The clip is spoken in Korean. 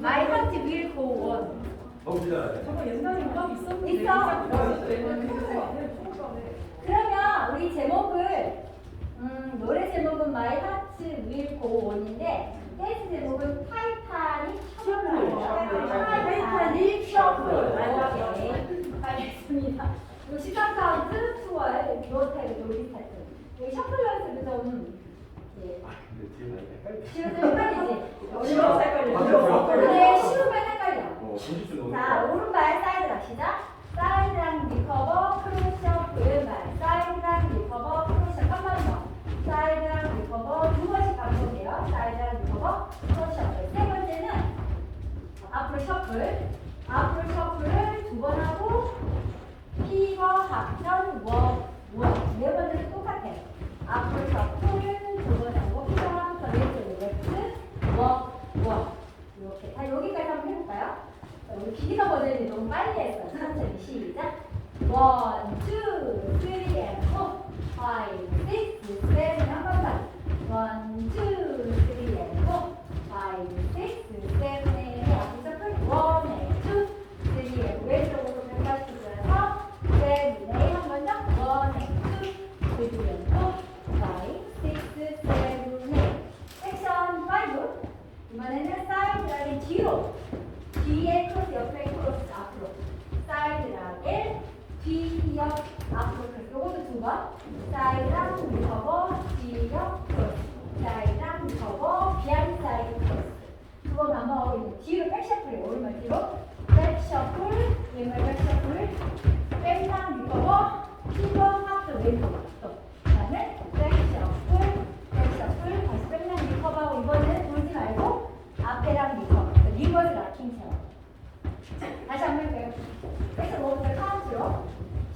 My heart will go on. 저거 옛날에 음악 있었는데 있어. 그러면 우리 제목을 음, 노래 제목은 My Heart Will Go On인데 댄스 제목은 타이타닉 셔플. 타이타닉 셔플. 알겠습니다. 이 시간 카운트 투어의 비오타의 놀이 스타트. 여기 셔플러에서 좀 쉬운 좀 헷갈리지? 시작. 사이드랑 리커버. 사이드랑 리커버, 셔플을 두 번 하고 피거, 합전, 왼쪽, 렉트, 워, 워. 이렇게. 자, 여기까지 한번 해볼까요? 자, 우리 기기사 버전이 너무 빨리 했어요. 천천히 시작. 원, 투, 쓰리, 앤 포, 파이브, 식스, 세븐 한번 더. 원, 투, 쓰리, 앤 포, 파이브, 식스, 세븐, 에잇. 앞에서 풀. 원, 앤 투, 쓰리, 앤 왼쪽으로 돌아서 세븐, 에잇. 한번 더. 원, 앤 투, 쓰리, 앤 포, 파이브, 식스, 세븐, 에잇. 액션 5. 이번에는 사이드 라인 뒤로 뒤에 옆에 크로스 앞으로. 사이드 라인 뒤옆 앞으로 크로스 요것도 두 번. 사이드랑 리커버 뒤옆 크로스. 사이드랑 리커버 비하인드 사이드 크로스. 두 번 반복하고 있는 뒤로 백셔플이에요 오른발 뒤로 백셔플 왼발 백셔플 백상 리커버 피버 하트 왼쪽 또 그다음에 백셔플 백셔플 다시 백랑 리커버하고 이번에는 돌지 말고 앞에랑 리커버 리버스 락킹처럼 다시 한번 해볼까요? 그래서 뭐부터 카운트로